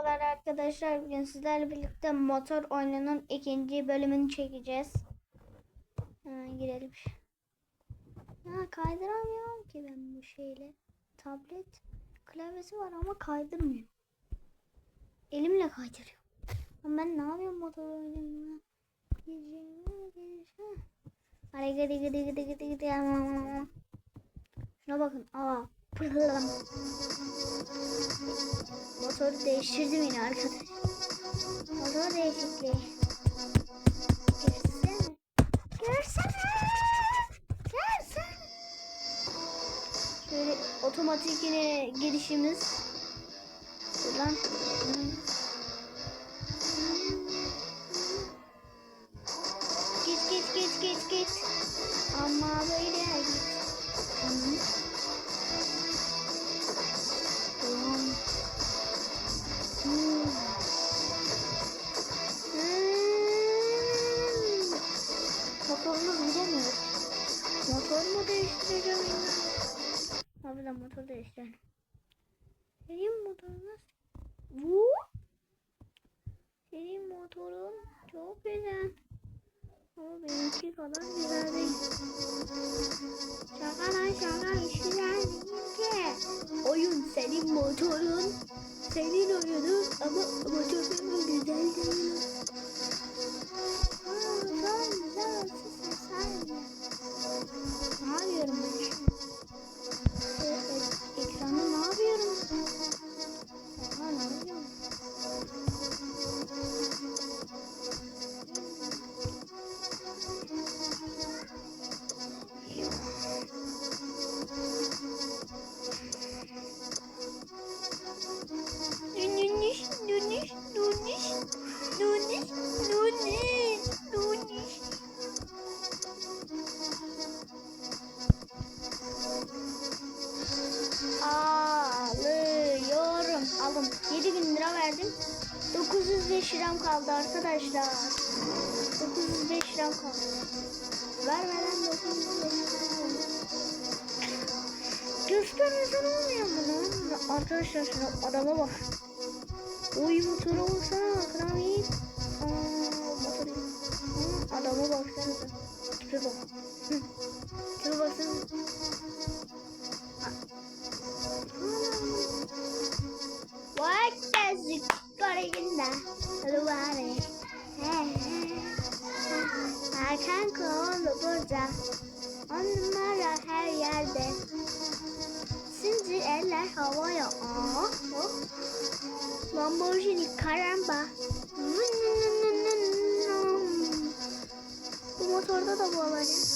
Merhabalar arkadaşlar. Bugün sizlerle birlikte motor oyununun ikinci bölümünü çekeceğiz. Hemen girelim. Ha, kaydıramıyorum ki ben bu şeyle. Tablet klavyesi var ama kaydırmıyor. Elimle kaydırıyorum. Ben ne yapıyorum motor oyununda? Hadi gidi gidi gidi gidi gidi. Şuna bakın. Aa. Motoru değiştirdim yine arkadaş. Motor değişikliği. Görsene. Görsene. Görsene. Şöyle otomatik yine girişimiz. Buradan. Git Değiştirelim. Senin motorun? Bu? Senin motorun çok güzel. Ama benimki kadar güzel değil. Şaka lan şaka değil ki. Oyun senin motorun. Senin oyunun ama motorun güzel değil. Aa, güzel güzel. Ses ses Ne ben arkadaşlar. 905 liram kaldı. Vermeden 905 liram oldu. Göstermesen olmuyor mu lan? Arkadaşlar şuna adama bak. Oy motora baksana kral karamba. Bu motorda da bu olacak. Oo,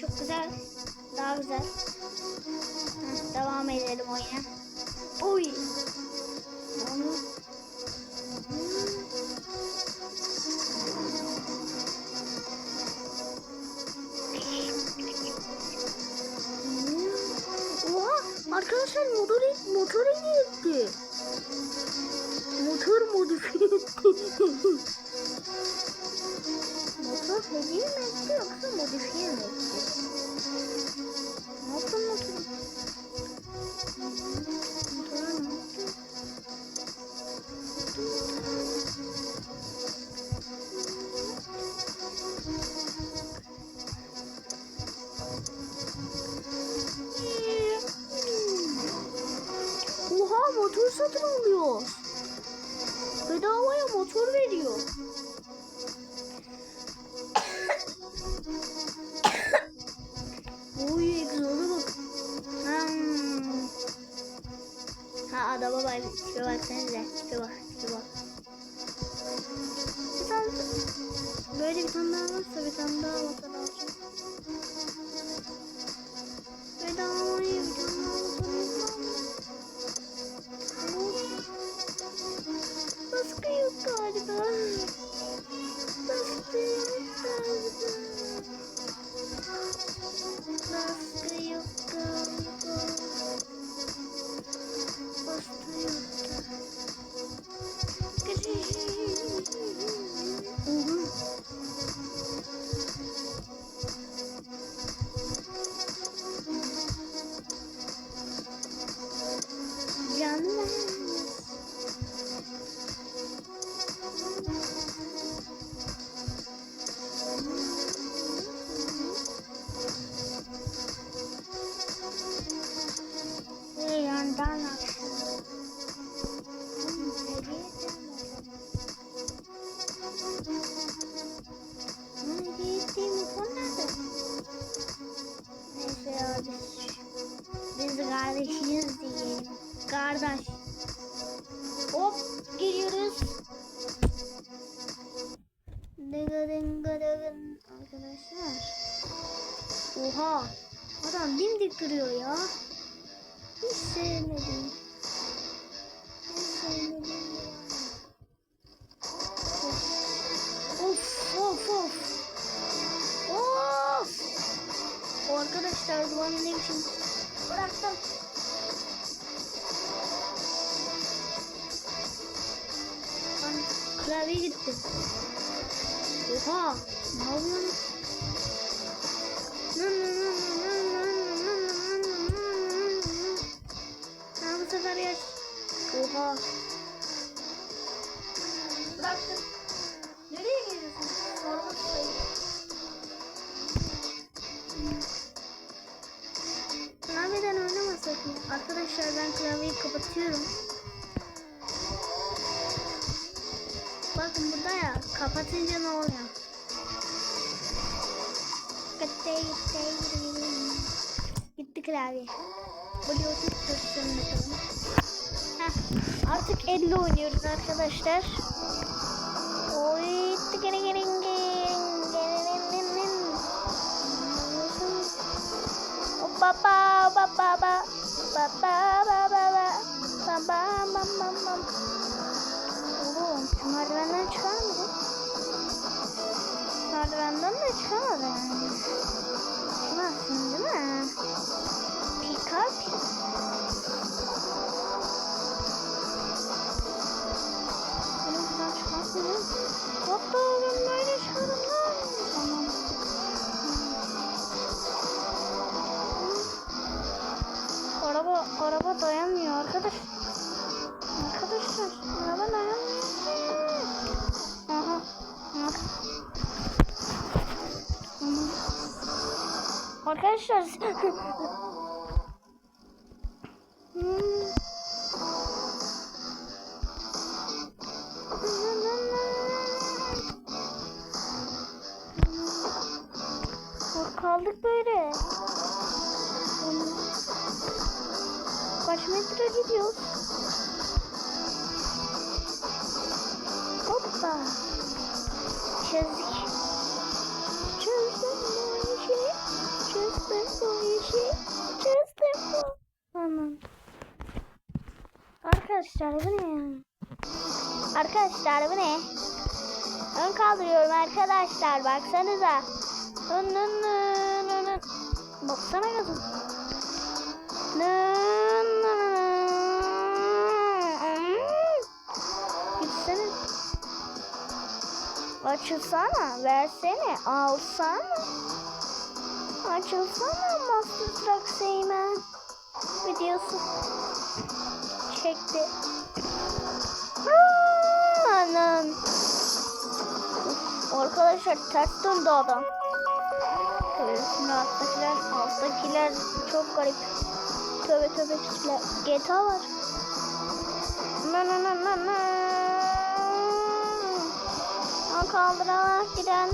Çok güzel. Daha güzel. Heh, devam edelim oyuna. Oy. Oha arkadaşlar motor motor etti. Motor modifiye etti. Motor hediye mi etti yoksa modifiye mi etti? Ne yaptın adama bak. Tipe bak sen de. Tipe bak. kardeşiniz diyeyim. Kardeş. Hop giriyoruz. Dıgıdın gıdın arkadaşlar. Oha. Adam dimdik kırıyor ya. Hiç sevmiyorum. Oha. Ne yapıyorsun? Ha bu sefer yaş. Oha. Bıraktım. Nereye geliyorsun? Sormak Klavyeden oynamasak mı? Arkadaşlar ben klavyeyi kapatıyorum. Bakın burada ya kapatınca ne oluyor? klavye. Bluetooth pozisyonuna bakalım. Artık 50 oynuyoruz arkadaşlar. Oy, tıkırı girin Baba baba baba baba baba baba baba baba Oğlum şu merdivenden çıkar mı bu? Merdivenden de çıkamadı yani. Çıkmazsın değil mi? Pikap. Bunu buradan mi? Hatta ben böyle çıkarım lan. Tamam. Araba, araba dayanmıyor arkadaş. Arkadaşlar, araba dayanmıyor. Aha. aha. Arkadaşlar. Arkadaşlar bu ne? Arkadaşlar bu ne? Ön kaldırıyorum arkadaşlar baksanıza. Nın nın nın nın. Baksana kızım. Nın nın nın. Gitsene. Açılsana, versene, alsana. Açılsana Master Truck Seymen. Videosu çekti. Anam. Arkadaşlar ters döndü adam. Şimdi alttakiler, alttakiler çok garip. Tövbe tövbe pisler. GTA var. Na na na na na. Kaldırarak giden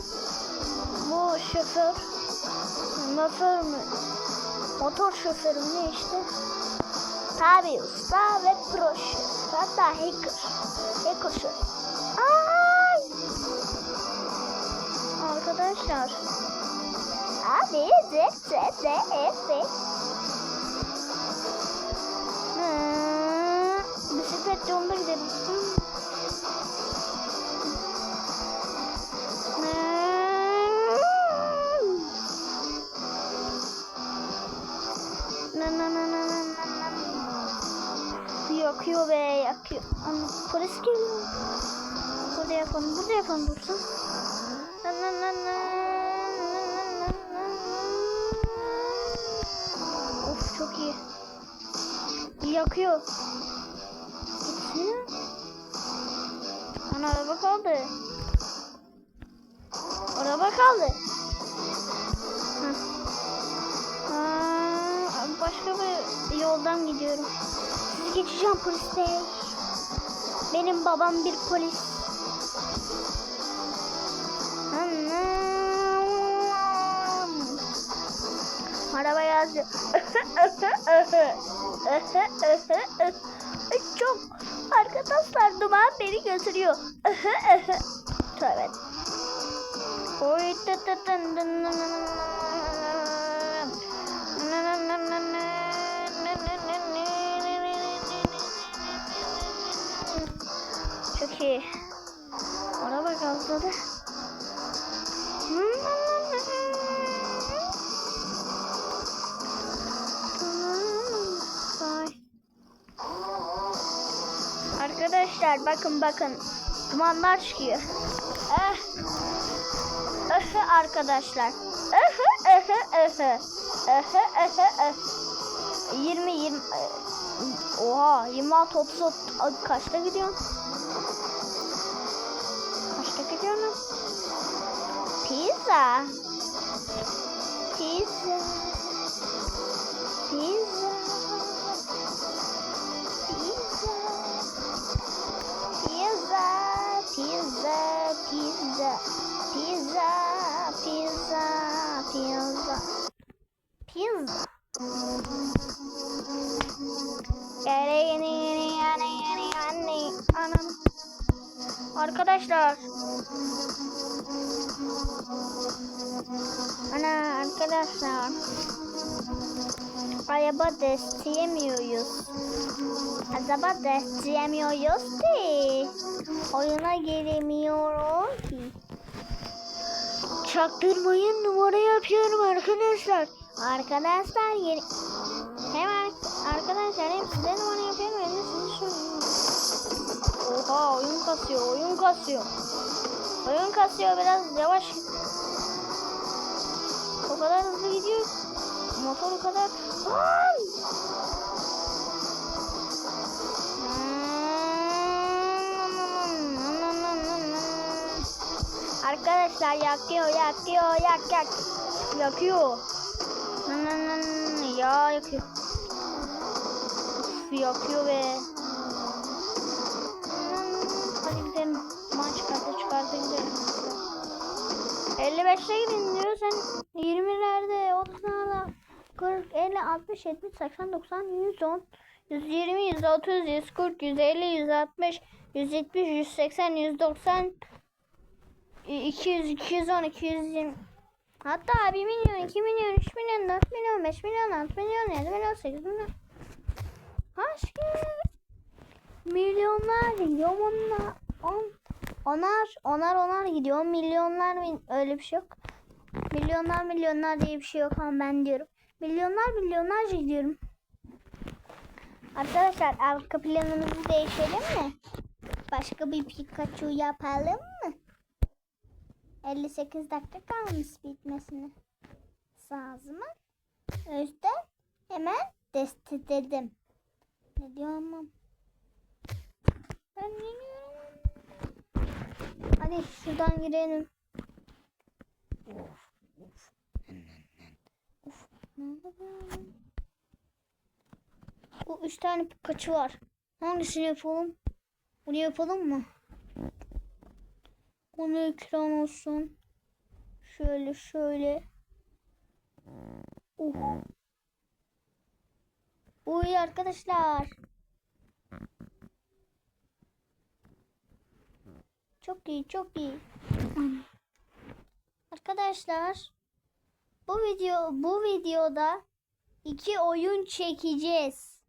bu şoför. Motor mu? Motor şoförü mü ne işte? Sabe usta ve proşu. Hatta hacker. Hacker'ı. Ay! Arkadaşlar. Abi Z Z Z E Z. Bisiklet yolunda gidelim. Maske mi? Burada yapalım, burada yapalım dursun. Of çok iyi. Yakıyor. Gitsene. Ana araba kaldı. Araba kaldı. Başka bir yoldan gidiyorum. Sizi geçeceğim polis bey. Benim babam bir polis. Anam. Araba yazıyor. Çok arkadaşlar duman beni götürüyor. Tövbe. Oy tı tı tın dın dın dın Çok iyi. Araba gazladı. Arkadaşlar bakın bakın. Dumanlar çıkıyor. Eh. Öhü arkadaşlar. Öhü öhü öhü. Öhü öhü öhü. 20 20 Oha 26 30 30 Ay, kaçta gidiyorsun? Pizza. Pizza. Pizza. Pizza. Pizza. Pizza. Pizza. Pizza. Pizza. Pizza. Arkadaşlar. Ana arkadaşlar. Araba desteyemiyoruz. Araba desteyemiyoruz ki. Oyuna giremiyoruz ki. Çaktırmayın numara yapıyorum arkadaşlar. Arkadaşlar yeni... Hemen arkadaşlar hem size numara yapıyorum hem de sizi söylüyorum. Oha oyun kasıyor oyun kasıyor. Oyun kasıyor biraz yavaş. Kadar hızlı gidiyor. Motor o kadar. Lan! Arkadaşlar yakıyor yakıyor yak yak. Yakıyor. Ya yakıyor. Uf, yakıyor be. Hadi gidelim. Duman çıkartı çıkartı gidelim. 55'e gidin diyor sen 20'lerde 30'larda 40, 50, 60, 70, 80, 90, 110, 120, 130, 140, 150, 160, 170, 180, 190, 200, 210, 220 Hatta 1 milyon, 2 milyon, 3 milyon, 4 milyon, 5 milyon, 6 milyon, 7 milyon, 8 milyon. Kere? Milyonlar gidiyor onlar. On, onar, onar, onar gidiyor. Milyonlar min- öyle bir şey yok. Milyonlar, milyonlar diye bir şey yok ama ben diyorum. Milyonlar, milyonlarca gidiyorum. Arkadaşlar arka planımızı değişelim mi? Başka bir Pikachu yapalım mı? 58 dakika kalmış bitmesine. Sağzımı. O yüzden hemen destededim. Ne diyorum? Ben geliyorum. Hadi şuradan girelim. Of, of. Of? Bu üç tane Pikachu var. Hangisini yapalım? Bunu yapalım mı? Bunu ekran olsun. Şöyle şöyle. Uh. Uy arkadaşlar. Çok iyi, çok iyi. Arkadaşlar, bu video bu videoda iki oyun çekeceğiz.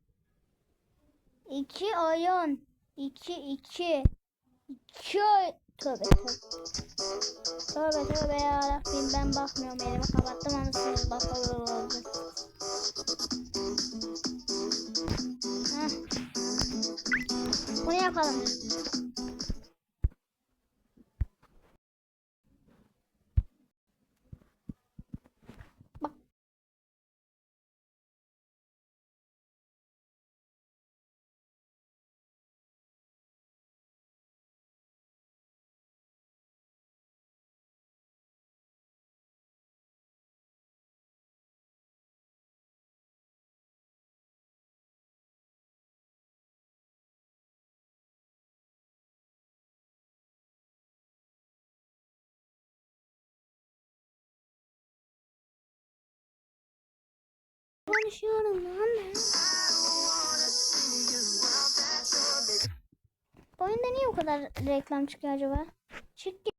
İki oyun. İki, iki. İki Tövbe tövbe. Tövbe tövbe ya Rabbim ben bakmıyorum elimi kapattım ama siz bakıyorsunuz. Heh. Bunu yapalım. Konuşuyorum lan oyunda niye bu kadar reklam çıkıyor acaba? Çık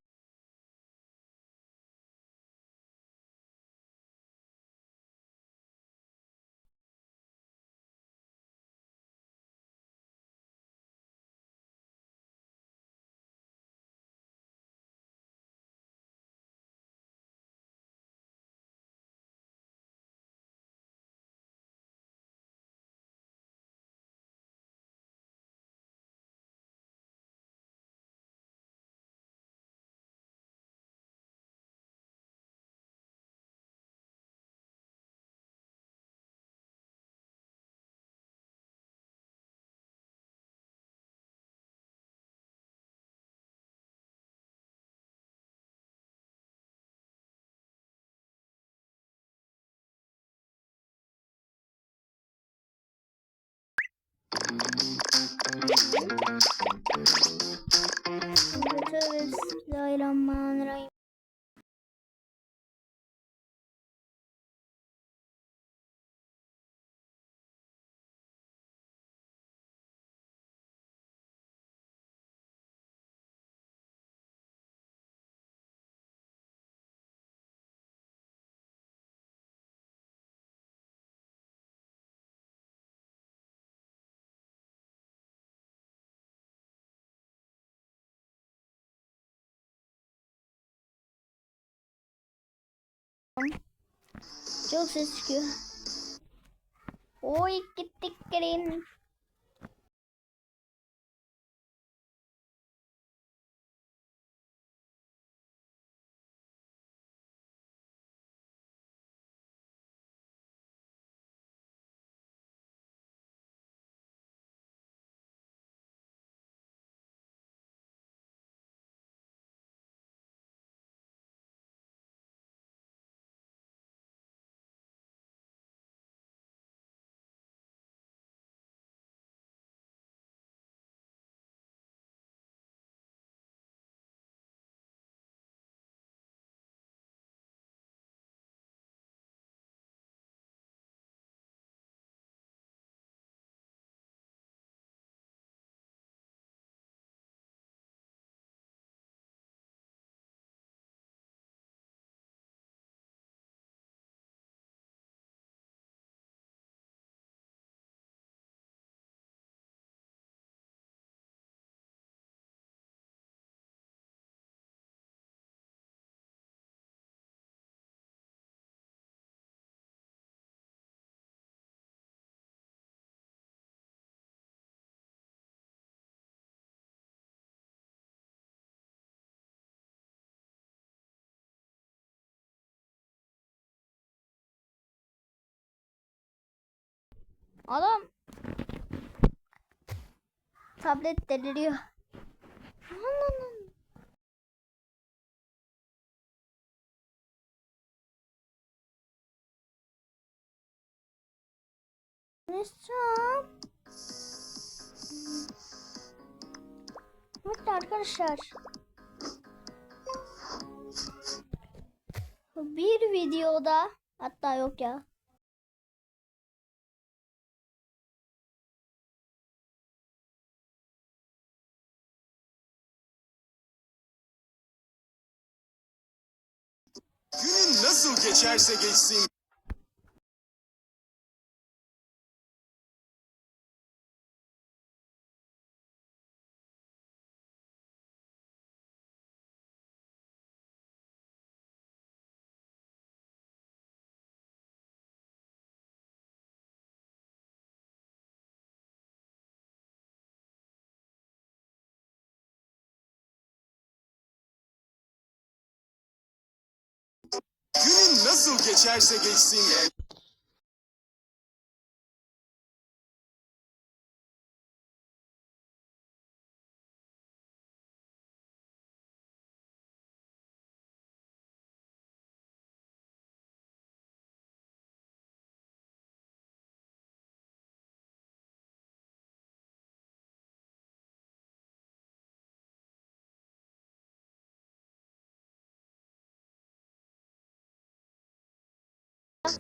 Bismillahirrahmanirrahim. Çok ses çıkıyor. Oy gittik gelin. Adam tablet deliriyor. Nesam. Evet arkadaşlar. Bir videoda hatta yok ya. Günün nasıl geçerse geçsin. Nasıl geçerse geçsin.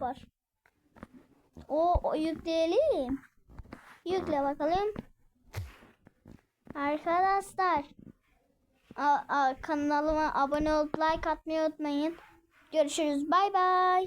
Var. O, o yükleyelim. Yükle bakalım. Arkadaşlar. A, a, kanalıma abone olup like atmayı unutmayın. Görüşürüz. Bay bay.